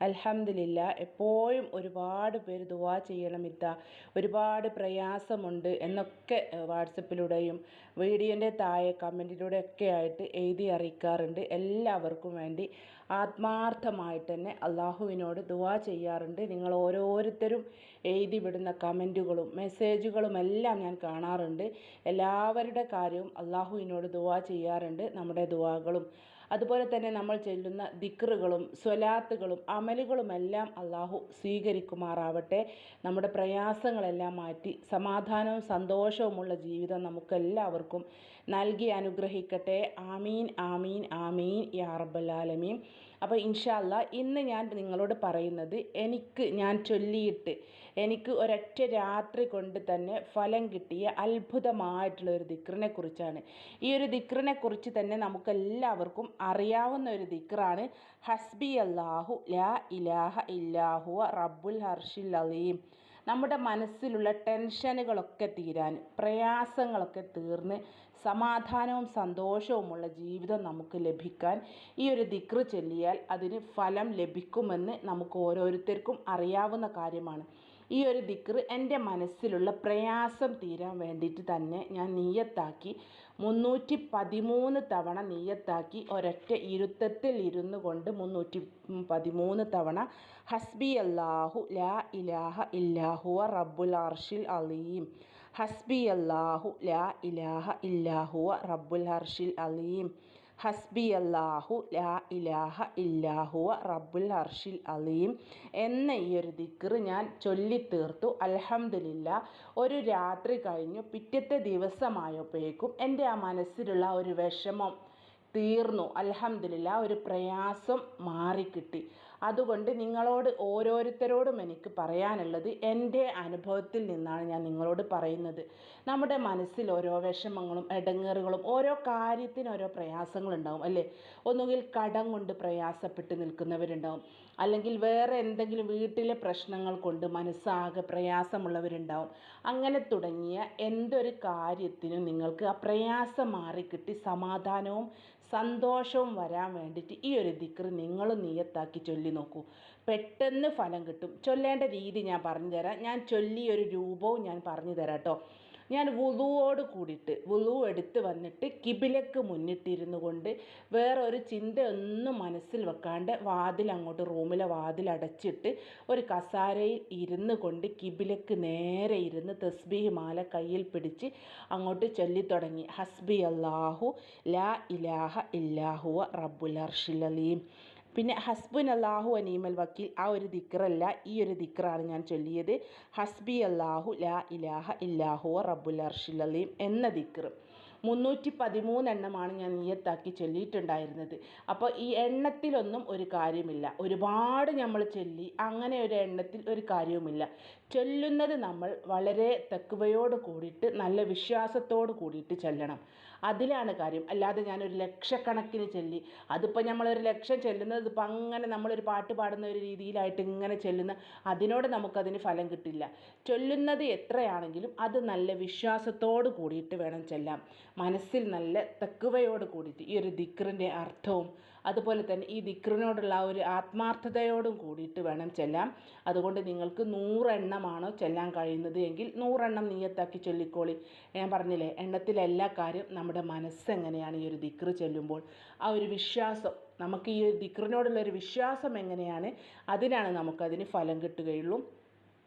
അൽഹംദുലില്ല എപ്പോഴും ഒരുപാട് പേര് ദുവാ ചെയ്യണം ഇത്ത ഒരുപാട് പ്രയാസമുണ്ട് എന്നൊക്കെ വാട്സപ്പിലൂടെയും വീഡിയോന്റെ താഴെ കമന്റിലൂടെ ഒക്കെ ആയിട്ട് എഴുതി അറിയിക്കാറുണ്ട്. എല്ലാവർക്കും വേണ്ടി ആത്മാർത്ഥമായിട്ട് തന്നെ അള്ളാഹുവിനോട് ദുവാ ചെയ്യാറുണ്ട്. നിങ്ങൾ ഓരോരുത്തരും എഴുതി വിടുന്ന കമന്റുകളും മെസ്സേജുകളും എല്ലാം ഞാൻ കാണാറുണ്ട്. എല്ലാവരുടെ കാര്യവും അള്ളാഹുവിനോട് ദുവാ ചെയ്യാറുണ്ട്. നമ്മുടെ ദുവാകളും അതുപോലെ തന്നെ നമ്മൾ ചെല്ലുന്ന ദിക്റുകളും സ്വലാത്തുകളും അമലുകളുമെല്ലാം അള്ളാഹു സ്വീകരിക്കുമാറാവട്ടെ. നമ്മുടെ പ്രയാസങ്ങളെല്ലാം മാറ്റി സമാധാനവും സന്തോഷവുമുള്ള ജീവിതം നമുക്കെല്ലാവർക്കും നൽകി അനുഗ്രഹിക്കട്ടെ. ആമീൻ ആമീൻ ആമീൻ യാ റബ്ബൽ ആലമീൻ. അപ്പോൾ ഇൻഷാല്ല ഇന്ന് ഞാൻ നിങ്ങളോട് പറയുന്നത് എനിക്ക് ഞാൻ ചൊല്ലിയിട്ട് എനിക്ക് ഒരൊറ്റ രാത്രി കൊണ്ട് തന്നെ ഫലം കിട്ടിയ അത്ഭുതമായിട്ടുള്ള ഒരു ദിക്റിനെ കുറിച്ചാണ് ഈ ഒരു ദിക്റിനെ കുറിച്ച് തന്നെ നമുക്കെല്ലാവർക്കും അറിയാവുന്ന ഒരു ദിക്റാണ്. ഹസ്ബി അല്ലാഹു ലാ ഇലാഹ ഇല്ലാഹുവ റബ്ബുൽ ഹർഷിൽ അലീം. നമ്മുടെ മനസ്സിലുള്ള ടെൻഷനുകളൊക്കെ തീരാൻ പ്രയാസങ്ങളൊക്കെ തീർന്ന് സമാധാനവും സന്തോഷവുമുള്ള ജീവിതം നമുക്ക് ലഭിക്കാൻ ഈ ഒരു ദിക്റ് ചൊല്ലിയാൽ അതിന് ഫലം ലഭിക്കുമെന്ന് നമുക്ക് ഓരോരുത്തർക്കും അറിയാവുന്ന കാര്യമാണ്. ഈ ഒരു ദിക്റ് എന്റെ മനസ്സിലുള്ള പ്രയാസം തീരാൻ വേണ്ടിയിട്ട് തന്നെ ഞാൻ നീയത്താക്കി മുന്നൂറ്റി പതിമൂന്ന് തവണ നീയത്താക്കി ഒരൊറ്റ ഇരുത്തത്തിൽ ഇരുന്നു കൊണ്ട് മുന്നൂറ്റി പതിമൂന്ന് തവണ ഹസ്ബി അല്ലാഹു ലാ ഇലാഹ ഇല്ലാഹുവ റബ്ബുൽ അർഷിൽ അലീം. ഹസ്ബി അല്ലാഹു ലാ ഇലാഹ ഇല്ലാഹുവ റബ്ബുൽ അർഷിൽ അലീം. ഹസ്ബി അല്ലാഹു ലാ ഇലാഹ ഇല്ലാഹുവ റബ്ബുൽ അർഷിൽ അലീം എന്ന ഈ ഒരു ദിക്കർ ഞാൻ ചൊല്ലി തീർത്തു അൽഹംദുലില്ല ഒരു രാത്രി കഴിഞ്ഞു. പിറ്റത്തെ ദിവസമായപ്പോഴേക്കും എന്റെ ആ മനസ്സിലുള്ള ഒരു വിഷമം തീർന്നു. അൽഹംദുലില്ല ഒരു പ്രയാസം മാറിക്കിട്ടി. അതുകൊണ്ട് നിങ്ങളോട് ഓരോരുത്തരോടും എനിക്ക് പറയാനുള്ളത് എന്റെ അനുഭവത്തിൽ നിന്നാണ് ഞാൻ നിങ്ങളോട് പറയുന്നത്. നമ്മുടെ മനസ്സിൽ ഓരോ വിഷമങ്ങളും ഇടങ്ങേറുകളും ഓരോ കാര്യത്തിന് ഓരോ പ്രയാസങ്ങളുണ്ടാവും അല്ലേ? ഒന്നുകിൽ കടം കൊണ്ട് പ്രയാസപ്പെട്ട് നിൽക്കുന്നവരുണ്ടാവും. അല്ലെങ്കിൽ വേറെ എന്തെങ്കിലും വീട്ടിലെ പ്രശ്നങ്ങൾ കൊണ്ട് മനസ്സാകെ പ്രയാസമുള്ളവരുണ്ടാവും. അങ്ങനെ തുടങ്ങിയ എന്തൊരു കാര്യത്തിനും നിങ്ങൾക്ക് ആ പ്രയാസം മാറിക്കിട്ടി സമാധാനവും സന്തോഷവും വരാൻ വേണ്ടിയിട്ട് ഈ ഒരു ദിക്ർ നിങ്ങൾ നിയത്താക്കി ചൊല്ലി നോക്കൂ. പെട്ടെന്ന് ഫലം കിട്ടും. ചൊല്ലേണ്ട രീതി ഞാൻ പറഞ്ഞു തരാം ഞാൻ ചൊല്ലിയൊരു രൂപവും ഞാൻ പറഞ്ഞു തരാം കേട്ടോ ഞാൻ വുളുവോട് കൂടിയിട്ട് വുളു എടുത്ത് വന്നിട്ട് കിബിലക്ക് മുന്നിട്ടിരുന്നു കൊണ്ട് വേറെ ഒരു ചിന്ത ഒന്നും മനസ്സിൽ വെക്കാണ്ട് വാതിൽ അങ്ങോട്ട് റൂമിലെ വാതിൽ അടച്ചിട്ട് ഒരു കസാരയിൽ ഇരുന്ന് കൊണ്ട് കിബിലക്ക് നേരെ ഇരുന്ന് തസ്ബീഹ് മാല കയ്യിൽ പിടിച്ച് അങ്ങോട്ട് ചൊല്ലിത്തുടങ്ങി. ഹസ്ബി അള്ളാഹു ലാ ഇലാഹ ഇല്ലാഹുവ റബ്ബുൽ അർഷിൽ അലീം. പിന്നെ ഹസ്ബുൻ അല്ലാഹു അനീമൽ വക്കീൽ. ആ ഒരു ദിക്റല്ല ഈ ഒരു ദിക്റാണ് ഞാൻ ചൊല്ലിയത്. ഹസ്ബി അല്ലാഹു ലാ ഇലാഹ ഇല്ലാഹു റബ്ബുൽ അർഷിൽ അലീം എന്ന ദിക്ർ മുന്നൂറ്റി പതിമൂന്നെണ്ണമാണ് ഞാൻ നിയത്താക്കി ചൊല്ലിയിട്ടുണ്ടായിരുന്നത്. അപ്പോൾ ഈ എണ്ണത്തിലൊന്നും ഒരു കാര്യമില്ല. ഒരുപാട് നമ്മൾ ചൊല്ലി അങ്ങനെ ഒരു എണ്ണത്തിൽ ഒരു കാര്യവുമില്ല. ചൊല്ലുന്നത് നമ്മൾ വളരെ തെക്കുവയോട് കൂടിയിട്ട് നല്ല വിശ്വാസത്തോട് കൂടിയിട്ട് ചൊല്ലണം. അതിലാണ് കാര്യം. അല്ലാതെ ഞാനൊരു ലക്ഷക്കണക്കിന് ചൊല്ലി. അതിപ്പോൾ നമ്മളൊരു ലക്ഷം ചെല്ലുന്നത് ഇപ്പം അങ്ങനെ നമ്മളൊരു പാട്ട് പാടുന്ന ഒരു രീതിയിലായിട്ട് ഇങ്ങനെ ചെല്ലുന്ന അതിനോട് നമുക്കതിന് ഫലം കിട്ടില്ല. ചൊല്ലുന്നത് എത്രയാണെങ്കിലും അത് നല്ല വിശ്വാസത്തോട് കൂടിയിട്ട് വേണം ചെല്ലാം. മനസ്സിൽ നല്ല തെക്കുവയോട് കൂടിയിട്ട് ഈ ഒരു ദിക്റിന്റെ അർത്ഥവും അതുപോലെ തന്നെ ഈ ദിക്റിനോടുള്ള ആ ഒരു ആത്മാർത്ഥതയോടും കൂടിയിട്ട് വേണം ചെല്ലാം അതുകൊണ്ട് നിങ്ങൾക്ക് നൂറെണ്ണമാണോ ചെല്ലാൻ കഴിയുന്നത് എങ്കിൽ നൂറെണ്ണം നീയത്താക്കി ചൊല്ലിക്കോളി. ഞാൻ പറഞ്ഞില്ലേ എണ്ണത്തിലെല്ലാ കാര്യം നമ്മുടെ മനസ്സെങ്ങനെയാണ് ഈ ഒരു ദിക്റ് ചെല്ലുമ്പോൾ. ആ ഒരു വിശ്വാസം നമുക്ക് ഈ ദിക്റിനോടുള്ള ഒരു വിശ്വാസം എങ്ങനെയാണ് അതിനാണ് നമുക്കതിന് ഫലം കിട്ടുകയുള്ളൂ.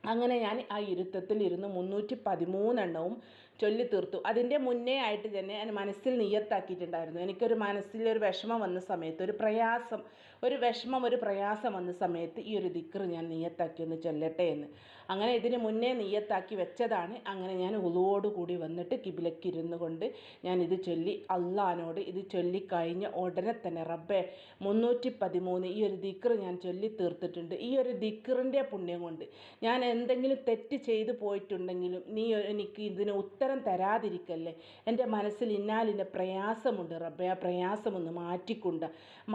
അങ്ങനെ ഞാൻ ആ ഇരുത്തത്തിൽ ഇരുന്ന് മുന്നൂറ്റി പതിമൂന്നെണ്ണവും ചൊല്ലി തീർത്തു അതിന്റെ മുന്നേ ആയിട്ട് തന്നെ എന്റെ മനസ്സിൽ നിയത്താക്കിയിട്ടുണ്ടായിരുന്നു. എനിക്കൊരു മനസ്സിലൊരു വിഷമം വന്ന സമയത്ത് ഒരു പ്രയാസം ഒരു വിഷമം ഒരു പ്രയാസം വന്ന സമയത്ത് ഈ ഒരു ദിക്കർ ഞാൻ നിയത്താക്കി ഒന്ന് ചൊല്ലട്ടെ എന്ന്. അങ്ങനെ ഇതിന് മുന്നേ നിയത്താക്കി വെച്ചതാണ്. അങ്ങനെ ഞാൻ ഉളുവോട് കൂടി വന്നിട്ട് കിബിലക്കിരുന്നു കൊണ്ട് ഞാൻ ഇത് ചൊല്ലി അള്ളഹാനോട് ഇത് ചൊല്ലിക്കഴിഞ്ഞ ഉടനെ തന്നെ റബ്ബേ മുന്നൂറ്റി പതിമൂന്ന് ഈ ഒരു ദിക്കർ ഞാൻ ചൊല്ലി തീർത്തിട്ടുണ്ട് ഈ ഒരു ദിക്കറിന്റെ പുണ്യം കൊണ്ട് ഞാൻ എന്തെങ്കിലും തെറ്റ് ചെയ്തു പോയിട്ടുണ്ടെങ്കിലും നീ എനിക്ക് ഇതിന് ഉത്തരം ഉത്തരം തരാതിരിക്കല്ലേ? എന്റെ മനസ്സിൽ ഇന്നാലിന്റെ പ്രയാസമുണ്ട് റബ്ബെ. ആ പ്രയാസമൊന്ന് മാറ്റിക്കൊണ്ട്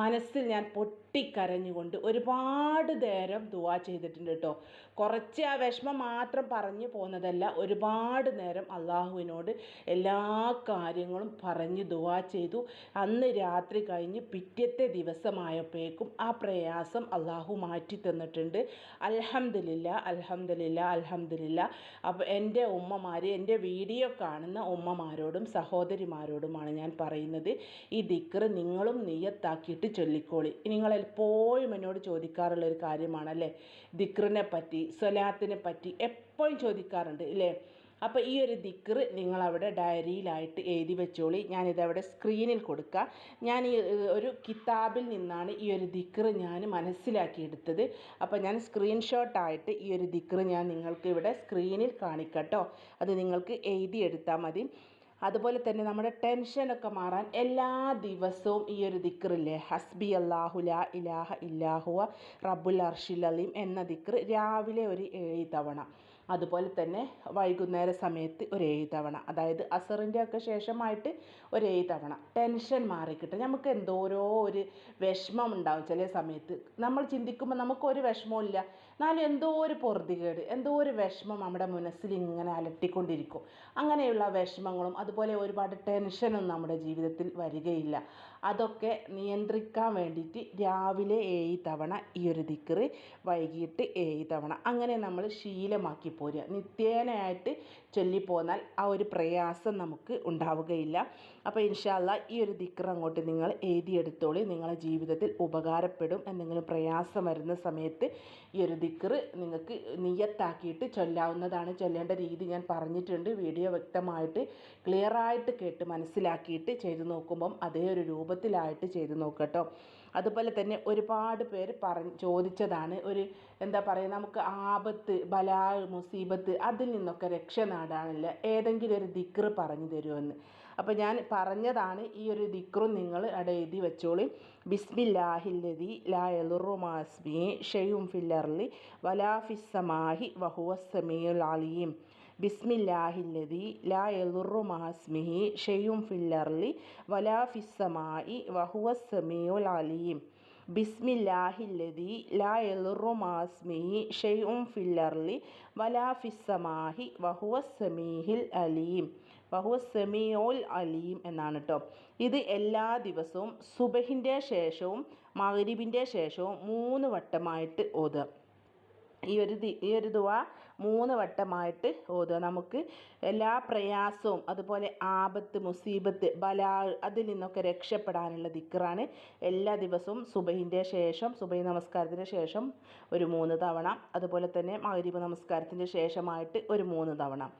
മനസ്സിൽ ഞാൻ പൊട്ടിക്കരഞ്ഞുകൊണ്ട് ഒരുപാട് നേരം ദുവാ ചെയ്തിട്ടുണ്ട് കേട്ടോ. കുറച്ച് ആ വിഷമം മാത്രം പറഞ്ഞു പോകുന്നതല്ല ഒരുപാട് നേരം അള്ളാഹുവിനോട് എല്ലാ കാര്യങ്ങളും പറഞ്ഞ് ദുവാ ചെയ്തു. അന്ന് രാത്രി കഴിഞ്ഞ് പിറ്റത്തെ ദിവസമായപ്പോഴേക്കും ആ പ്രയാസം അള്ളാഹു മാറ്റി തന്നിട്ടുണ്ട്. അലഹമില്ല അലഹമില്ല അലഹമില്ല അപ്പോൾ എന്റെ ഉമ്മമാർ എന്റെ വീഡിയോ കാണുന്ന ഉമ്മമാരോടും സഹോദരിമാരോടുമാണ് ഞാൻ പറയുന്നത്. ഈ ദിക്കറ് നിങ്ങളും നിയത്താക്കിയിട്ട് ചൊല്ലിക്കോളി. നിങ്ങളെപ്പോഴും എന്നോട് ചോദിക്കാറുള്ള ഒരു കാര്യമാണല്ലേ? ദിക്റിനെ പറ്റി സ്വലാത്തിനെ പറ്റി എപ്പോഴും ചോദിക്കാറുണ്ട് ഇല്ലേ? അപ്പോൾ ഈ ഒരു ദിക്കർ നിങ്ങളവിടെ ഡയറിയിലായിട്ട് എഴുതി വെച്ചോളി. ഞാനിതവിടെ സ്ക്രീനിൽ കൊടുക്കുക ഞാൻ ഈ ഒരു കിതാബിൽ നിന്നാണ് ഈ ഒരു ദിക്കർ ഞാൻ മനസ്സിലാക്കിയെടുത്തത് അപ്പോൾ ഞാൻ സ്ക്രീൻഷോട്ടായിട്ട് ഈ ഒരു ദിക്ർ ഞാൻ നിങ്ങൾക്ക് ഇവിടെ സ്ക്രീനിൽ കാണിക്കട്ടോ. അത് നിങ്ങൾക്ക് എഴുതിയെടുത്താൽ മതി. അതുപോലെ തന്നെ നമ്മുടെ ടെൻഷനൊക്കെ മാറാൻ എല്ലാ ദിവസവും ഈ ഒരു ദിക്റില്ലേ? ഹസ്ബി അല്ലാഹു ലാ ഇലാഹ ഇല്ലാഹുവ റബ്ബുൽ അർഷിൽ അലീം എന്ന ദിക്ർ രാവിലെ ഒരു ഏഴ് തവണ. അതുപോലെ തന്നെ വൈകുന്നേര സമയത്ത് ഒരു ഏഴ് തവണ അതായത് അസറിന്റെ ഒക്കെ ശേഷമായിട്ട് ഒരു ഏഴ് തവണ ടെൻഷൻ മാറിക്കിട്ടും. നമുക്ക് എന്തോരോ ഒരു വിഷമം ഉണ്ടാവും ചില സമയത്ത്. നമ്മൾ ചിന്തിക്കുമ്പോൾ നമുക്കൊരു വിഷമവും ഇല്ല എന്നാലും എന്തോ ഒരു പൊറുതികേട് എന്തോ ഒരു വിഷമം നമ്മുടെ മനസ്സിൽ ഇങ്ങനെ അലട്ടിക്കൊണ്ടിരിക്കും. അങ്ങനെയുള്ള വിഷമങ്ങളും അതുപോലെ ഒരുപാട് ടെൻഷനും നമ്മുടെ ജീവിതത്തിൽ വരികയില്ല. അതൊക്കെ നിയന്ത്രിക്കാൻ വേണ്ടിയിട്ട് രാവിലെ ഏഴ് തവണ ഈ ഒരു ദിക്കറ് വൈകിട്ട് ഏഴ് തവണ. അങ്ങനെ നമ്മൾ ശീലമാക്കി പോരുക. നിത്യേനയായിട്ട് ചൊല്ലിപ്പോന്നാൽ ആ ഒരു പ്രയാസം നമുക്ക് ഉണ്ടാവുകയില്ല. അപ്പോൾ ഇൻഷാല്ല ഈ ഒരു ദിക്ർ അങ്ങോട്ട് നിങ്ങൾ എഴുതിയെടുത്തോളി. നിങ്ങളുടെ ജീവിതത്തിൽ ഉപകാരപ്പെടും എന്തെങ്കിലും പ്രയാസം വരുന്ന സമയത്ത് ഈ ഒരു ദിക്ർ നിങ്ങൾക്ക് നിയത്താക്കിയിട്ട് ചൊല്ലാവുന്നതാണ്. ചൊല്ലേണ്ട രീതി ഞാൻ പറഞ്ഞിട്ടുണ്ട്. വീഡിയോ വ്യക്തമായിട്ട് ക്ലിയറായിട്ട് കേട്ട് മനസ്സിലാക്കിയിട്ട് ചെയ്തു നോക്കുമ്പം അതേ ഒരു രൂപത്തിലായിട്ട് ചെയ്തു നോക്കട്ടോ. അതുപോലെ തന്നെ ഒരുപാട് പേര് പറഞ്ഞ് ചോദിച്ചതാണ് ഒരു എന്താ പറയുക നമുക്ക് ആപത്ത് ബലാ മുസീബത്ത് അതിൽ നിന്നൊക്കെ രക്ഷ നേടാനല്ല ഏതെങ്കിലും ഒരു ദിക്റ് പറഞ്ഞു തരുമെന്ന്. അപ്പോൾ ഞാൻ പറഞ്ഞതാണ് ഈ ഒരു ദിക്റും നിങ്ങൾ അവിടെ എഴുതി വെച്ചോളി. ബിസ്മില്ലാഹില്ലതി ലാ എലുറുമാസ്മി ഷെയും ഫില്ലർലി വലാഫിസമാഹി വഹുവസമിയുൽ അലീം. ബിസ്മില്ലാഹില്ലതി ലാ എലുറു മഹസ്മിഹി ഷെയും ഫില്ലർലി വലാ ഫിസ്സമായി വഹുവസമിയുൽ അലീം. ബിസ്മില്ലാഹില്ലതി ലാ എലുറു മഹസ്മിഹി ഷെയും ഫില്ലർലി വലാ ഫിസ്സമാഹി വഹുവസമീഹിൽ അലീം. വഹുവസമിയോൽ അലീം എന്നാണ് കേട്ടോ ഇത് എല്ലാ ദിവസവും സുബഹിന്റെ ശേഷവും മഗ്രിബിന്റെ ശേഷവും മൂന്ന് വട്ടമായിട്ട് ഓതുക. ഈ ഒരു ഈ ഒരു ദുവ മൂന്ന് വട്ടമായിട്ട് ഓതുക. നമുക്ക് എല്ലാ പ്രയാസവും അതുപോലെ ആപത്ത് മുസീബത്ത് ബലാ അതിൽ നിന്നൊക്കെ രക്ഷപ്പെടാനുള്ള ദിക്റാണ്. എല്ലാ ദിവസവും സുബൈന്റെ ശേഷം സുബഹി നമസ്കാരത്തിന് ശേഷം ഒരു മൂന്ന് തവണ. അതുപോലെ തന്നെ മഗ്രിബ് നമസ്കാരത്തിന്റെ ശേഷമായിട്ട് ഒരു മൂന്ന് തവണ.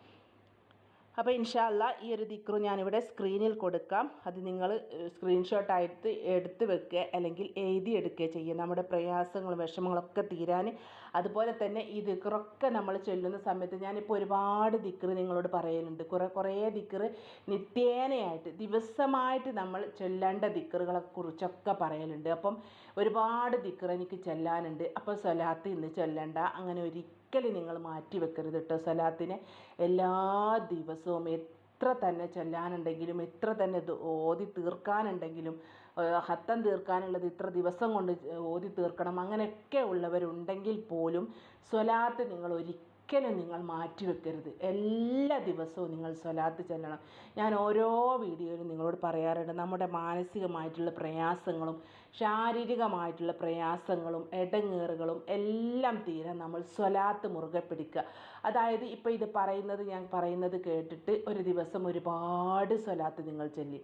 അപ്പോൾ ഇൻഷാല്ല ഈ ഒരു ദിക്റു ഞാനിവിടെ സ്ക്രീനിൽ കൊടുക്കാം. അത് നിങ്ങൾ സ്ക്രീൻഷോട്ടായിട്ട് എടുത്ത് വെക്കുക അല്ലെങ്കിൽ എഴുതി എടുക്കുക ചെയ്യുക. നമ്മുടെ പ്രയാസങ്ങളും വിഷമങ്ങളൊക്കെ തീരാൻ. അതുപോലെ തന്നെ ഈ ദിക്റൊക്കെ നമ്മൾ ചൊല്ലുന്ന സമയത്ത് ഞാനിപ്പോൾ ഒരുപാട് ദിക്റ് നിങ്ങളോട് പറയലുണ്ട്. കുറേ കുറേ ദിക്റ് നിത്യേനയായിട്ട് ദിവസമായിട്ട് നമ്മൾ ചൊല്ലേണ്ട ദിക്റുകളെ കുറിച്ചൊക്കെ പറയലുണ്ട്. അപ്പം ഒരുപാട് ദിക്റ് എനിക്ക് ചൊല്ലാനുണ്ട്. അപ്പോൾ സ്വലാത്ത് ഇന്ന് ചൊല്ലണ്ട. അങ്ങനെ ഒരിക്കലും നിങ്ങൾ മാറ്റി വെക്കരുത് കേട്ടോ സലാത്തിനെ എല്ലാ ദിവസവും എത്ര തന്നെ ചൊല്ലാനുണ്ടെങ്കിലും എത്ര തന്നെ ഓതി തീർക്കാനുണ്ടെങ്കിലും ഹത്തം തീർക്കാനുള്ളത് ഇത്ര ദിവസം കൊണ്ട് ഓതി തീർക്കണം അങ്ങനെയൊക്കെ ഉള്ളവരുണ്ടെങ്കിൽ പോലും സ്വലാത്ത് നിങ്ങൾ ഒരിക്കലും നിങ്ങൾ മാറ്റി വെക്കരുത് എല്ലാ ദിവസവും നിങ്ങൾ സ്വലാത്ത് ചെല്ലണം. ഞാൻ ഓരോ വീഡിയോയിലും നിങ്ങളോട് പറയാറുണ്ട് നമ്മുടെ മാനസികമായിട്ടുള്ള പ്രയാസങ്ങളും ശാരീരികമായിട്ടുള്ള പ്രയാസങ്ങളും ഇടങ്ങേറുകളും എല്ലാം തീരാൻ നമ്മൾ സ്വലാത്ത് മുറുകെ പിടിക്കുക. അതായത് ഇപ്പോൾ ഇത് പറയുന്നത് ഞാൻ പറയുന്നത് കേട്ടിട്ട് ഒരു ദിവസം ഒരുപാട് സ്വലാത്ത് നിങ്ങൾ ചൊല്ലി.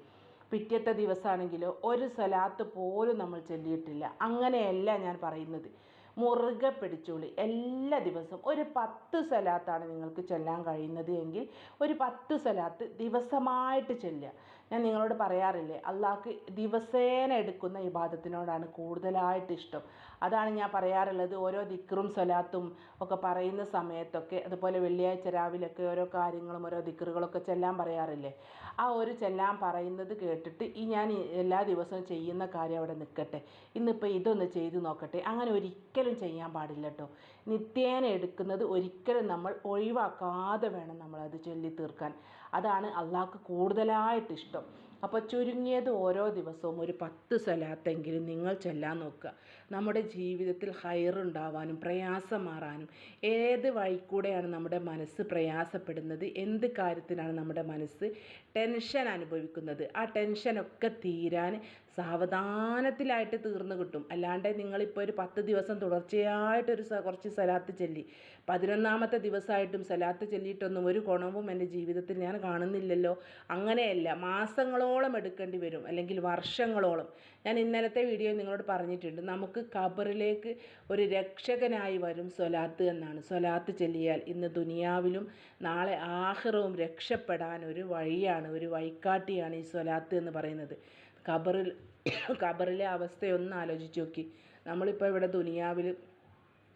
പിറ്റത്തെ ദിവസമാണെങ്കിലോ ഒരു സ്വലാത്ത് പോലും നമ്മൾ ചൊല്ലിയിട്ടില്ല. അങ്ങനെയല്ല ഞാൻ പറയുന്നത്. മുറുകെ പിടിച്ചോളി എല്ലാ ദിവസവും ഒരു പത്ത് സ്ഥലത്താണ് നിങ്ങൾക്ക് ചൊല്ലാൻ കഴിയുന്നത് എങ്കിൽ ഒരു പത്ത് സ്ഥലത്ത് ദിവസമായിട്ട് ചൊല്ലുക. ഞാൻ നിങ്ങളോട് പറയാറില്ലേ അള്ളാഹ്ക്ക് ദിവസേന എടുക്കുന്ന ഇബാദത്തിനോടാണ് കൂടുതലായിട്ട് ഇഷ്ടം. അതാണ് ഞാൻ പറയാറുള്ളത്. ഓരോ ദിക്റും സ്വലാത്തും ഒക്കെ പറയുന്ന സമയത്തൊക്കെ അതുപോലെ വെള്ളിയാഴ്ച രാവിലെയൊക്കെ ഓരോ കാര്യങ്ങളും ഓരോ ദിക്റുകളൊക്കെ ചെല്ലാൻ പറയാറില്ലേ? ആ ഒരു ചെല്ലാൻ പറയുന്നത് കേട്ടിട്ട് ഈ ഞാൻ എല്ലാ ദിവസവും ചെയ്യുന്ന കാര്യം അവിടെ നിൽക്കട്ടെ. ഇന്നിപ്പോൾ ഇതൊന്ന് ചെയ്തു നോക്കട്ടെ. അങ്ങനെ ഒരിക്കലും ചെയ്യാൻ പാടില്ല കേട്ടോ. നിത്യേന എടുക്കുന്നത് ഒരിക്കലും നമ്മൾ ഒഴിവാക്കാതെ വേണം നമ്മളത് ചൊല്ലി തീർക്കാൻ അതാണ് അള്ളാഹ്ക്ക് കൂടുതലായിട്ട് ഇഷ്ടം. അപ്പോൾ ചുരുങ്ങിയത് ഓരോ ദിവസവും ഒരു പത്ത് സ്വലാത്തെങ്കിലും നിങ്ങൾ ചൊല്ലാൻ നോക്കുക. നമ്മുടെ ജീവിതത്തിൽ ഹയറുണ്ടാവാനും പ്രയാസം മാറാനും ഏത് വഴിക്കൂടെയാണ് നമ്മുടെ മനസ്സ് പ്രയാസപ്പെടുന്നത്? എന്ത് കാര്യത്തിനാണ് നമ്മുടെ മനസ്സ് ടെൻഷൻ അനുഭവിക്കുന്നത്? ആ ടെൻഷനൊക്കെ തീരാൻ സാവധാനത്തിലായിട്ട് തീർന്നു കിട്ടും. അല്ലാണ്ട് നിങ്ങളിപ്പോൾ ഒരു പത്ത് ദിവസം തുടർച്ചയായിട്ടൊരു കുറച്ച് സലാത്ത് ചൊല്ലി. പതിനൊന്നാമത്തെ ദിവസമായിട്ടും സലാത്ത് ചൊല്ലിയിട്ടൊന്നും ഒരു ഗുണവും എന്റെ ജീവിതത്തിൽ ഞാൻ കാണുന്നില്ലല്ലോ. അങ്ങനെയല്ല. മാസങ്ങളോളം എടുക്കേണ്ടി വരും. അല്ലെങ്കിൽ വർഷങ്ങളോളം. ഞാൻ ഇന്നലത്തെ വീഡിയോ നിങ്ങളോട് പറഞ്ഞിട്ടുണ്ട്. നമുക്ക് ഖബറിലേക്ക് ഒരു രക്ഷകനായി വരും സ്വലാത്ത് എന്നാണ്. സ്വലാത്ത് ചൊല്ലിയാൽ ഇന്ന് ദുനിയാവിലും നാളെ ആഹ്റവും രക്ഷപ്പെടാൻ ഒരു വഴിയാണ് ഒരു വൈക്കാട്ടിയാണ് ഈ സ്വലാത്ത് എന്ന് പറയുന്നത്. ഖബറിൽ ഖബറിലെ അവസ്ഥയൊന്ന് ആലോചിച്ച് നോക്കി. നമ്മളിപ്പോൾ ഇവിടെ ദുനിയാവിൽ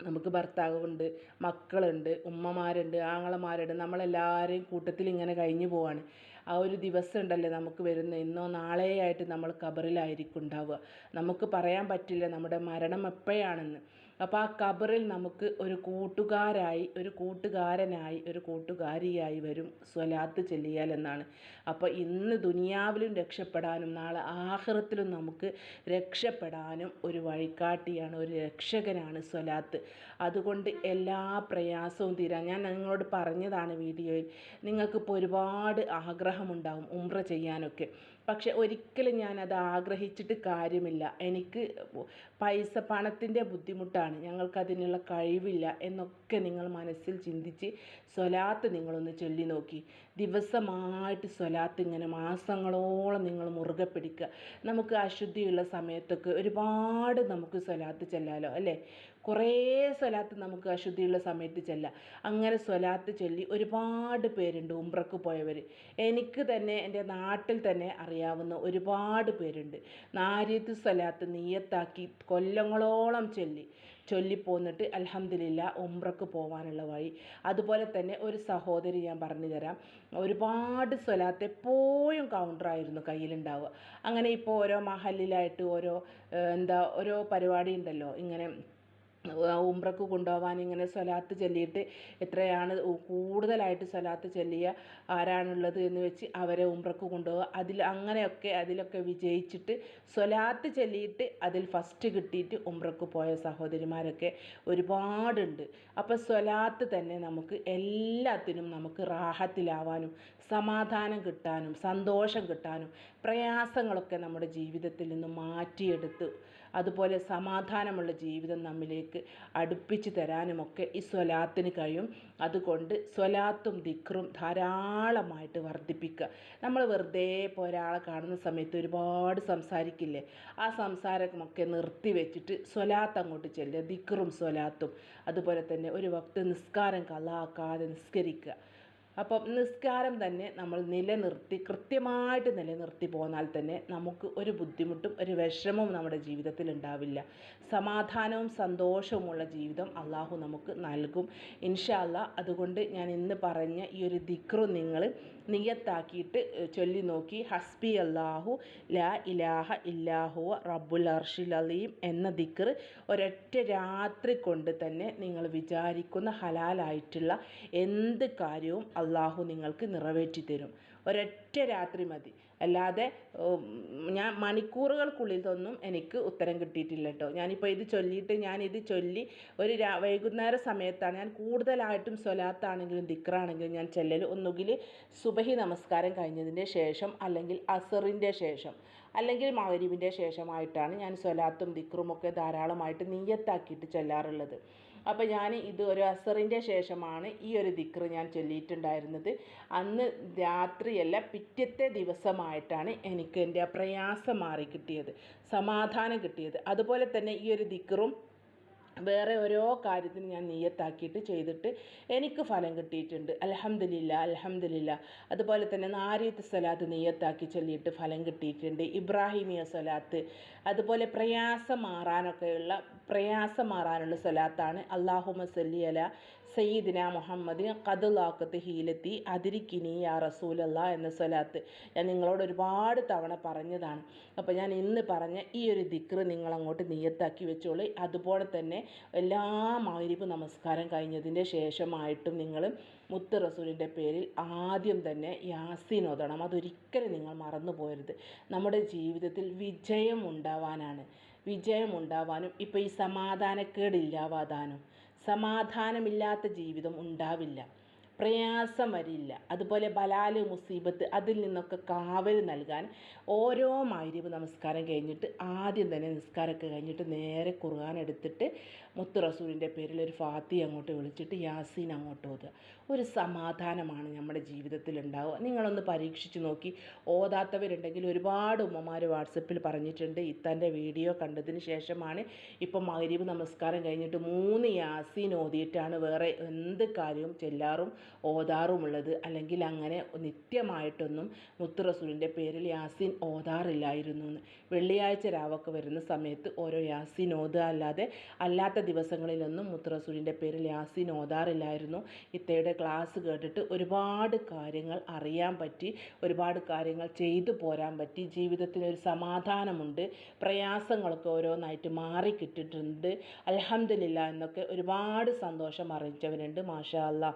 നമുക്ക് ഭർത്താവുണ്ട് മക്കളുണ്ട് ഉമ്മമാരുണ്ട് ആങ്ങളമാരുണ്ട്. നമ്മളെല്ലാവരെയും കൂട്ടത്തിൽ ഇങ്ങനെ കഴിഞ്ഞു പോവാണ്. ആ ഒരു ദിവസം ഉണ്ടല്ലോ നമുക്ക് വരുന്ന ഇന്നോ നാളെയായിട്ട് നമ്മൾ ഖബറിലായിരിക്കും ഉണ്ടാവുക നമുക്ക് പറയാൻ പറ്റില്ല നമ്മുടെ മരണം എപ്പോഴാണെന്ന്. അപ്പോൾ ആ ഖബറിൽ നമുക്ക് ഒരു കൂട്ടുകാരായി ഒരു കൂട്ടുകാരനായി ഒരു കൂട്ടുകാരിയായി വരും. സ്വലാത്ത് ചെല്ലിയാൽ എന്നാണ്. അപ്പോൾ ഇന്ന് ദുനിയാവിലും രക്ഷപ്പെടാനും നാളെ ആഹ്റത്തിലും നമുക്ക് രക്ഷപ്പെടാനും ഒരു വഴികാട്ടിയാണ് ഒരു രക്ഷകനാണ് സ്വലാത്ത്. അതുകൊണ്ട് എല്ലാ പ്രയാസവും തീരാൻ. ഞാൻ നിങ്ങളോട് പറഞ്ഞതാണ് വീഡിയോയിൽ. നിങ്ങൾക്കിപ്പോൾ ഒരുപാട് ആഗ്രഹമുണ്ടാകും ഉംറ ചെയ്യാനൊക്കെ. പക്ഷെ ഒരിക്കലും ഞാനത് ആഗ്രഹിച്ചിട്ട് കാര്യമില്ല. എനിക്ക് പൈസ പണത്തിന്റെ ബുദ്ധിമുട്ടാണ്. ഞങ്ങൾക്കതിനുള്ള കഴിവില്ല എന്നൊക്കെ നിങ്ങൾ മനസ്സിൽ ചിന്തിച്ച് സ്വലാത്ത് നിങ്ങളൊന്ന് ചൊല്ലി നോക്കി. ദിവസമായിട്ട് സ്വലാത്ത് ഇങ്ങനെ മാസങ്ങളോളം നിങ്ങൾ മുറുകെ പിടിക്കുക. നമുക്ക് അശുദ്ധിയുള്ള സമയത്തൊക്കെ ഒരുപാട് നമുക്ക് സ്വലാത്ത് ചെല്ലാലോ അല്ലേ? കുറേ സ്വലാത്ത് നമുക്ക് അശുദ്ധിയുള്ള സമയത്ത് ചെല്ലാം. അങ്ങനെ സ്വലാത്ത് ചൊല്ലി ഒരുപാട് പേരുണ്ട് ഉംറക്ക് പോയവർ എനിക്ക് തന്നെ എന്റെ നാട്ടിൽ തന്നെ അറിയാവുന്ന ഒരുപാട് പേരുണ്ട്. നാരിയത്ത് സ്വലാത്ത് നീയത്താക്കി കൊല്ലങ്ങളോളം ചൊല്ലി. ചൊല്ലിപ്പോന്നിട്ട് അലഹമില്ല ഉംറക്ക് പോകാനുള്ള വഴി. അതുപോലെ തന്നെ ഒരു സഹോദരി ഞാൻ പറഞ്ഞു തരാം. ഒരുപാട് സ്വലാത്ത് എപ്പോഴും കൗണ്ടറായിരുന്നു കയ്യിലുണ്ടാവുക. അങ്ങനെ ഇപ്പോൾ ഓരോ മഹലിലായിട്ട് ഓരോ എന്താ ഓരോ പരിപാടി ഉണ്ടല്ലോ. ഇങ്ങനെ ഉംറക്ക് കൊണ്ടുപോകാൻ ഇങ്ങനെ സ്വലാത്ത് ചൊല്ലിയിട്ട് എത്രയാണ് കൂടുതലായിട്ട് സ്വലാത്ത് ചൊല്ലിയ ആരാണുള്ളത് എന്ന് വെച്ച് അവരെ ഉംറക്ക് കൊണ്ടുപോകുക അതിൽ അങ്ങനെയൊക്കെ അതിലൊക്കെ വിജയിച്ചിട്ട് സ്വലാത്ത് ചൊല്ലിയിട്ട് അതിൽ ഫസ്റ്റ് കിട്ടിയിട്ട് ഉംറക്ക് പോയ സഹോദരിമാരൊക്കെ ഒരുപാടുണ്ട്. അപ്പോൾ സ്വലാത്ത് തന്നെ നമുക്ക് എല്ലാത്തിനും നമുക്ക് റാഹത്തിലാവാനും സമാധാനം കിട്ടാനും സന്തോഷം കിട്ടാനും പ്രയാസങ്ങളൊക്കെ നമ്മുടെ ജീവിതത്തിൽ നിന്ന് മാറ്റിയെടുത്ത് അതുപോലെ സമാധാനമുള്ള ജീവിതം നമ്മിലേക്ക് അടുപ്പിച്ച് തരാനുമൊക്കെ ഈ സ്വലാത്തിന് കഴിയും. അതുകൊണ്ട് സ്വലാത്തും ദിക്റും ധാരാളമായിട്ട് വർദ്ധിപ്പിക്കുക. നമ്മൾ വെറുതെ ഇപ്പോൾ ഒരാളെ കാണുന്ന സമയത്ത് ഒരുപാട് സംസാരിക്കില്ലേ? ആ സംസാരമൊക്കെ നിർത്തി വെച്ചിട്ട് സ്വലാത്ത് അങ്ങോട്ട് ചെല്ലുക. ദിക്റും സ്വലാത്തും. അതുപോലെ തന്നെ ഒരു വക്ത് നിസ്കാരം കലാക്കാതെ നിസ്കരിക്കുക. അപ്പം നിസ്കാരം തന്നെ നമ്മൾ നിലനിർത്തി കൃത്യമായിട്ട് നിലനിർത്തി പോന്നാൽ തന്നെ നമുക്ക് ഒരു ബുദ്ധിമുട്ടും ഒരു വിഷമവും നമ്മുടെ ജീവിതത്തിൽ ഉണ്ടാവില്ല. സമാധാനവും സന്തോഷവുമുള്ള ജീവിതം അള്ളാഹു നമുക്ക് നൽകും. ഇൻഷാല്ല അതുകൊണ്ട് ഞാൻ ഇന്ന് പറഞ്ഞ ഈ ഒരു ദിക്റു നിങ്ങൾ നിയത്താക്കിയിട്ട് ചൊല്ലി നോക്കി. ഹസ്ബി അള്ളാഹു ലാ ഇലാഹ ഇല്ലാഹുവ റബ്ബുൽ അർഷിൽ അലീം എന്ന ദിക്ർ ഒരൊറ്റ രാത്രി കൊണ്ട് തന്നെ നിങ്ങൾ വിചാരിക്കുന്ന ഹലാലായിട്ടുള്ള എന്ത് കാര്യവും അള്ളാഹു നിങ്ങൾക്ക് നിറവേറ്റി തരും ഒരൊറ്റ രാത്രി മതി. അല്ലാതെ ഞാൻ മണിക്കൂറുകൾക്കുള്ളിൽ ഇതൊന്നും എനിക്ക് ഉത്തരം കിട്ടിയിട്ടില്ല കേട്ടോ. ഞാനിപ്പോൾ ഇത് ചൊല്ലിയിട്ട് ഞാനിത് ചൊല്ലി ഒരു രാ വൈകുന്നേര സമയത്താണ് ഞാൻ കൂടുതലായിട്ടും സ്വലാത്താണെങ്കിലും ദിക്റാണെങ്കിലും ഞാൻ ചെല്ലൽ ഒന്നുകിൽ സുബഹി നമസ്കാരം കഴിഞ്ഞതിന്റെ ശേഷം അല്ലെങ്കിൽ അസറിന്റെ ശേഷം. അല്ലെങ്കിൽ മഗ്രിബിന്റെ ശേഷമായിട്ടാണ് ഞാൻ സ്വലാത്തും ദിക്റും ഒക്കെ ധാരാളമായിട്ട് നീയത്താക്കിയിട്ട് ചൊല്ലാറുള്ളത്. അപ്പോൾ ഞാൻ ഇത് ഒരു അസറിന്റെ ശേഷമാണ് ഈ ഒരു ദിക്റ് ഞാൻ ചൊല്ലിയിട്ടുണ്ടായിരുന്നത്. അന്ന് രാത്രിയല്ല പിറ്റത്തെ ദിവസമായിട്ടാണ് എനിക്ക് എന്റെ പ്രയാസം മാറി കിട്ടിയത് സമാധാനം കിട്ടിയത്. അതുപോലെ തന്നെ ഈ ഒരു ദിക്റും വേറെ ഓരോ കാര്യത്തിന് ഞാൻ നീയത്താക്കിയിട്ട് ചെയ്തിട്ട് എനിക്ക് ഫലം കിട്ടിയിട്ടുണ്ട്. അലഹമ്മദില്ല അലഹമ്മദില്ല അതുപോലെ തന്നെ നാരിയത്ത് സ്വലാത്ത് നീയത്താക്കി ചൊല്ലിയിട്ട് ഫലം കിട്ടിയിട്ടുണ്ട്. ഇബ്രാഹിമിയ സ്വലാത്ത് അതുപോലെ പ്രയാസം മാറാനൊക്കെയുള്ള പ്രയാസം മാറാനുള്ള സ്വലാത്താണ്. അള്ളാഹുമ സല്ലി അല സയ്യിദിന മുഹമ്മദ് കതുലാക്കത്ത് ഹീലത്തി അതിരിക്കിനി യാ റസൂലല്ല എന്ന സ്വലാത്ത് ഞാൻ നിങ്ങളോട് ഒരുപാട് തവണ പറഞ്ഞതാണ്. അപ്പോൾ ഞാൻ ഇന്ന് പറഞ്ഞ ഈ ഒരു ദിക്റ് നിങ്ങൾ അങ്ങോട്ട് നീയത്താക്കി വെച്ചോളൂ. അതുപോലെ തന്നെ എല്ലാ മാരിപ്പ് നമസ്കാരം കഴിഞ്ഞതിന്റെ ശേഷമായിട്ടും നിങ്ങൾ മുത്ത് റസൂലിന്റെ പേരിൽ ആദ്യം തന്നെ യാസീൻ ഓതണം. അതൊരിക്കലും നിങ്ങൾ മറന്നു പോകരുത് നമ്മുടെ ജീവിതത്തിൽ വിജയം ഉണ്ടാവാനാണ്. വിജയം ഉണ്ടാവാനും ഇപ്പോൾ ഈ സമാധാനക്കേടില്ലാവാതാനും സമാധാനമില്ലാത്ത ജീവിതം ഉണ്ടാവില്ല. പ്രയാസം വരില്ല. അതുപോലെ ബലാൽ മുസീബത്ത് അതിൽ നിന്നൊക്കെ കാവൽ നൽകാൻ ഓരോ മാരിവ് നമസ്കാരം കഴിഞ്ഞിട്ട് ആദ്യം തന്നെ നിസ്കാരമൊക്കെ കഴിഞ്ഞിട്ട് നേരെ ഖുർആൻ എടുത്തിട്ട് മുത്തു റസൂലിന്റെ പേരിൽ ഒരു ഫാത്തി അങ്ങോട്ട് വിളിച്ചിട്ട് യാസീൻ അങ്ങോട്ട് ഓതുക. ഒരു സമാധാനമാണ് നമ്മുടെ ജീവിതത്തിൽ ഉണ്ടാവുക. നിങ്ങളൊന്ന് പരീക്ഷിച്ച് നോക്കി. ഓതാത്തവരുണ്ടെങ്കിൽ ഒരുപാട് ഉമ്മമാർ വാട്സപ്പിൽ പറഞ്ഞിട്ടുണ്ട്. ഇത്തന്റെ വീഡിയോ കണ്ടതിന് ശേഷമാണ് ഇപ്പം മഗ്രിബ് നമസ്കാരം കഴിഞ്ഞിട്ട് മൂന്ന് യാസീൻ ഓതിയിട്ടാണ് വേറെ എന്ത് കാര്യവും ചെല്ലാറും ഓതാറുമുള്ളത്. അല്ലെങ്കിൽ അങ്ങനെ നിത്യമായിട്ടൊന്നും മുത്ത് റസൂലിന്റെ പേരിൽ യാസിൻ ഓതാറില്ലായിരുന്നു എന്ന് വെള്ളിയാഴ്ച രാവൊക്കെ വരുന്ന സമയത്ത് ഓരോ യാസിൻ ഓതുക അല്ലാതെ അല്ലാത്ത ദിവസങ്ങളിലൊന്നും മുത്ത് റസൂലിന്റെ പേരിൽ യാസീൻ ഓതാറില്ലായിരുന്നു. ഇത്തയുടെ ക്ലാസ് കേട്ടിട്ട് ഒരുപാട് കാര്യങ്ങൾ അറിയാൻ പറ്റി ഒരുപാട് കാര്യങ്ങൾ ചെയ്തു പോരാൻ പറ്റി. ജീവിതത്തിന് ഒരു സമാധാനമുണ്ട്. പ്രയാസങ്ങളൊക്കെ ഓരോന്നായിട്ട് മാറി കിട്ടിയിട്ടുണ്ട് അലഹമില്ല എന്നൊക്കെ ഒരുപാട് സന്തോഷം അറിയിച്ചവരുണ്ട് മാഷാ അല്ലാ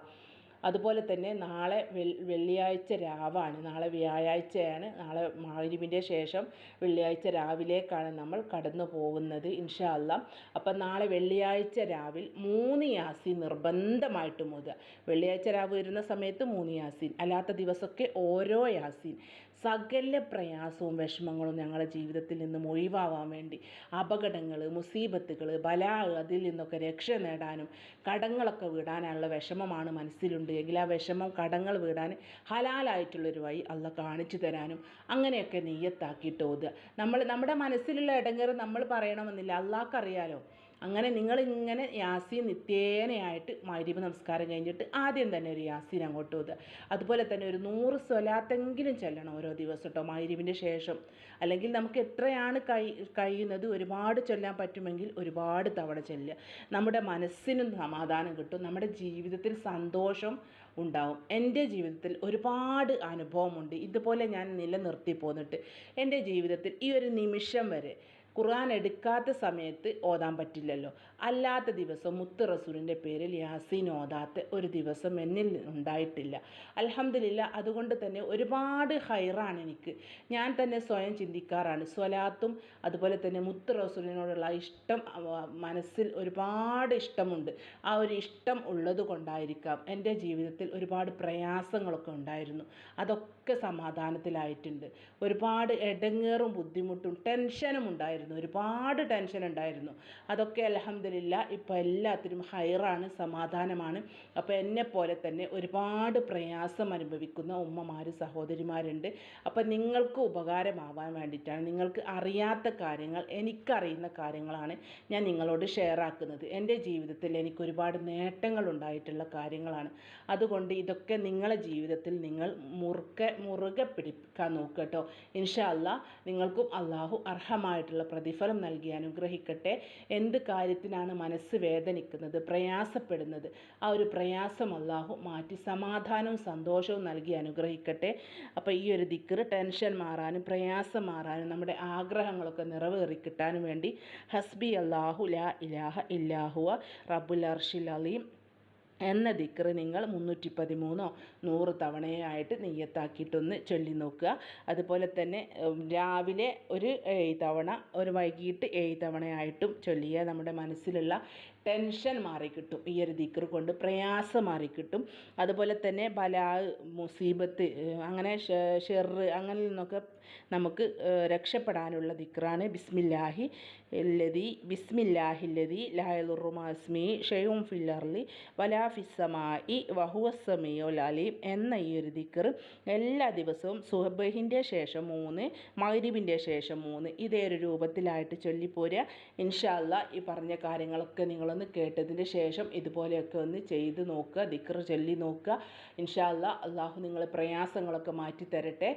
അതുപോലെ തന്നെ നാളെ വെള്ളിയാഴ്ച രാവാണ്. നാളെ വ്യാഴാഴ്ചയാണ്. നാളെ മഗ്രിബിന്റെ ശേഷം വെള്ളിയാഴ്ച രാവിലേക്കാണ് നമ്മൾ കടന്നു പോകുന്നത് ഇൻഷാ അല്ലാ അപ്പം നാളെ വെള്ളിയാഴ്ച രാവിൽ മൂന്ന് യാസിൻ നിർബന്ധമായിട്ടും ഓതുക. വെള്ളിയാഴ്ച രാവ് വരുന്ന സമയത്ത് മൂന്ന് യാസിൻ. അല്ലാത്ത ദിവസമൊക്കെ ഓരോ യാസീൻ. സകല പ്രയാസവും വിഷമങ്ങളും ഞങ്ങളുടെ ജീവിതത്തിൽ നിന്നും ഒഴിവാവാൻ വേണ്ടി അപകടങ്ങൾ മുസീബത്തുകൾ ബലാ അതിൽ നിന്നൊക്കെ രക്ഷ നേടാനും കടങ്ങളൊക്കെ വിടാനുള്ള വിഷമമാണ് മനസ്സിലുണ്ട്. എങ്കിൽ ആ വിഷമം കടങ്ങൾ വിടാൻ ഹലാലായിട്ടുള്ളൊരു വഴി അല്ല കാണിച്ചു തരാനും അങ്ങനെയൊക്കെ നെയ്യത്താക്കിയിട്ട് ഓതുക. നമ്മൾ നമ്മുടെ മനസ്സിലുള്ള ഇടങ്ങേറ് നമ്മൾ പറയണമെന്നില്ല. അള്ളാഹ്ക്കറിയാലോ അങ്ങനെ നിങ്ങളിങ്ങനെ യാസി നിത്യേനയായിട്ട് മഗ്രിബ് നമസ്കാരം കഴിഞ്ഞിട്ട് ആദ്യം തന്നെ ഒരു യാസീൻ അങ്ങോട്ട് ഓതുക അതുപോലെ തന്നെ ഒരു നൂറ് സ്വലാത്തെങ്കിലും ചെല്ലണം ഓരോ ദിവസം കേട്ടോ മൈരീപിന്റെ ശേഷം. അല്ലെങ്കിൽ നമുക്ക് എത്രയാണ് കഴി കഴിയുന്നത് ഒരുപാട് ചൊല്ലാൻ പറ്റുമെങ്കിൽ ഒരുപാട് തവണ ചെല്ലുക. നമ്മുടെ മനസ്സിനും സമാധാനം കിട്ടും. നമ്മുടെ ജീവിതത്തിൽ സന്തോഷം ഉണ്ടാവും. എന്റെ ജീവിതത്തിൽ ഒരുപാട് അനുഭവമുണ്ട്. ഇതുപോലെ ഞാൻ നിലനിർത്തി പോന്നിട്ട് എന്റെ ജീവിതത്തിൽ ഈ ഒരു നിമിഷം വരെ ഖുർആൻ എടുക്കാത്ത സമയത്ത് ഓതാൻ പറ്റില്ലല്ലോ. അല്ലാത്ത ദിവസം മുത്ത് റസൂലിന്റെ പേരിൽ യാസീൻ ഓതാത്ത ഒരു ദിവസം എന്നിൽ ഉണ്ടായിട്ടില്ല. അലഹമില്ല അതുകൊണ്ട് തന്നെ ഒരുപാട് ഹൈറാണ് എനിക്ക്. ഞാൻ തന്നെ സ്വയം ചിന്തിക്കാറാണ്. സ്വലാത്തും അതുപോലെ തന്നെ മുത്ത് റസൂലിനോടുള്ള ഇഷ്ടം മനസ്സിൽ ഒരുപാട് ഇഷ്ടമുണ്ട്. ആ ഒരു ഇഷ്ടം ഉള്ളത് കൊണ്ടായിരിക്കാം എന്റെ ജീവിതത്തിൽ ഒരുപാട് പ്രയാസങ്ങളൊക്കെ ഉണ്ടായിരുന്നു. അതൊക്കെ സമാധാനത്തിലായിട്ടുണ്ട്. ഒരുപാട് ഇടങ്ങേറും ബുദ്ധിമുട്ടും ടെൻഷനും ഉണ്ടായിരുന്നു. ഒരുപാട് ടെൻഷൻ ഉണ്ടായിരുന്നു. അതൊക്കെ അലഹമില്ല ഇപ്പോൾ എല്ലാത്തിനും ഹൈറാണ് സമാധാനമാണ്. അപ്പോൾ എന്നെ പോലെ തന്നെ ഒരുപാട് പ്രയാസം അനുഭവിക്കുന്ന ഉമ്മമാർ സഹോദരിമാരുണ്ട്. അപ്പോൾ നിങ്ങൾക്ക് ഉപകാരമാവാൻ വേണ്ടിയിട്ടാണ് നിങ്ങൾക്ക് അറിയാത്ത കാര്യങ്ങൾ എനിക്കറിയുന്ന കാര്യങ്ങളാണ് ഞാൻ നിങ്ങളോട് ഷെയർ ആക്കുന്നത്. എന്റെ ജീവിതത്തിൽ എനിക്ക് ഒരുപാട് നേട്ടങ്ങൾ ഉണ്ടായിട്ടുള്ള കാര്യങ്ങളാണ്. അതുകൊണ്ട് ഇതൊക്കെ നിങ്ങളെ ജീവിതത്തിൽ നിങ്ങൾ മുറുക്കെ മുറുകെ പിടിക്കാൻ നോക്കുക കേട്ടോ. ഇൻഷാ അല്ലാ നിങ്ങൾക്കും അള്ളാഹു അർഹമായിട്ടുള്ള പ്രതിഫലം നൽകി അനുഗ്രഹിക്കട്ടെ. എന്ത് കാര്യത്തിനാണ് മനസ്സ് വേദനിക്കുന്നത് പ്രയാസപ്പെടുന്നത്? ആ ഒരു പ്രയാസം അള്ളാഹു മാറ്റി സമാധാനവും സന്തോഷവും നൽകി അനുഗ്രഹിക്കട്ടെ. അപ്പോൾ ഈ ഒരു ദിക്കറ് ടെൻഷൻ മാറാനും പ്രയാസം മാറാനും നമ്മുടെ ആഗ്രഹങ്ങളൊക്കെ നിറവേറി കിട്ടാനും വേണ്ടി ഹസ്ബി അള്ളാഹു ലാ ഇലാഹ ഇല്ലാഹുവ റബ്ബുൽ അർഷിൽ അലീം. എന്ന ദിക്റ് നിങ്ങൾ മുന്നൂറ്റി പതിമൂന്നോ നൂറ് തവണയായിട്ട് നെയ്യത്താക്കിയിട്ടൊന്ന് ചൊല്ലി നോക്കുക. അതുപോലെ തന്നെ രാവിലെ ഒരു ഏഴ് തവണ ഒരു വൈകിട്ട് ഏഴ് തവണയായിട്ടും ചൊല്ലിയാൽ നമ്മുടെ മനസ്സിലുള്ള ടെൻഷൻ മാറിക്കിട്ടും. ഈ ഒരു ദിക്ർ കൊണ്ട് പ്രയാസം മാറിക്കിട്ടും. അതുപോലെ തന്നെ ബലാ മുസീബത്ത് അങ്ങനെ ഷെർ അങ്ങനെ നിന്നൊക്കെ നമുക്ക് രക്ഷപ്പെടാനുള്ള ദിക്റാണ് ബിസ്മില്ലാഹി ലതി ബിസ്മില്ലാഹി ലതി ലായലുറുമാസ്മി ഷെയും ഫില്ലർലി വലാ ഫിസമായി വഹുവസ്സമിയോ അലീം എന്ന ഈ ഒരു ദിക്കർ എല്ലാ ദിവസവും സുഹബഹിന്റെ ശേഷം മൂന്ന് മൈരിബിന്റെ ശേഷം മൂന്ന് ഇതേ ഒരു രൂപത്തിലായിട്ട് ചൊല്ലിപ്പോരുക. ഇൻഷാല്ല ഈ പറഞ്ഞ കാര്യങ്ങളൊക്കെ നിങ്ങളൊന്ന് കേട്ടതിന് ശേഷം ഇതുപോലെയൊക്കെ ഒന്ന് ചെയ്ത് നോക്കുക ദിക്ർ ചൊല്ലി നോക്കുക. ഇൻഷാ അള്ളാഹ് അള്ളാഹു നിങ്ങളെ പ്രയാസങ്ങളൊക്കെ മാറ്റി തരട്ടെ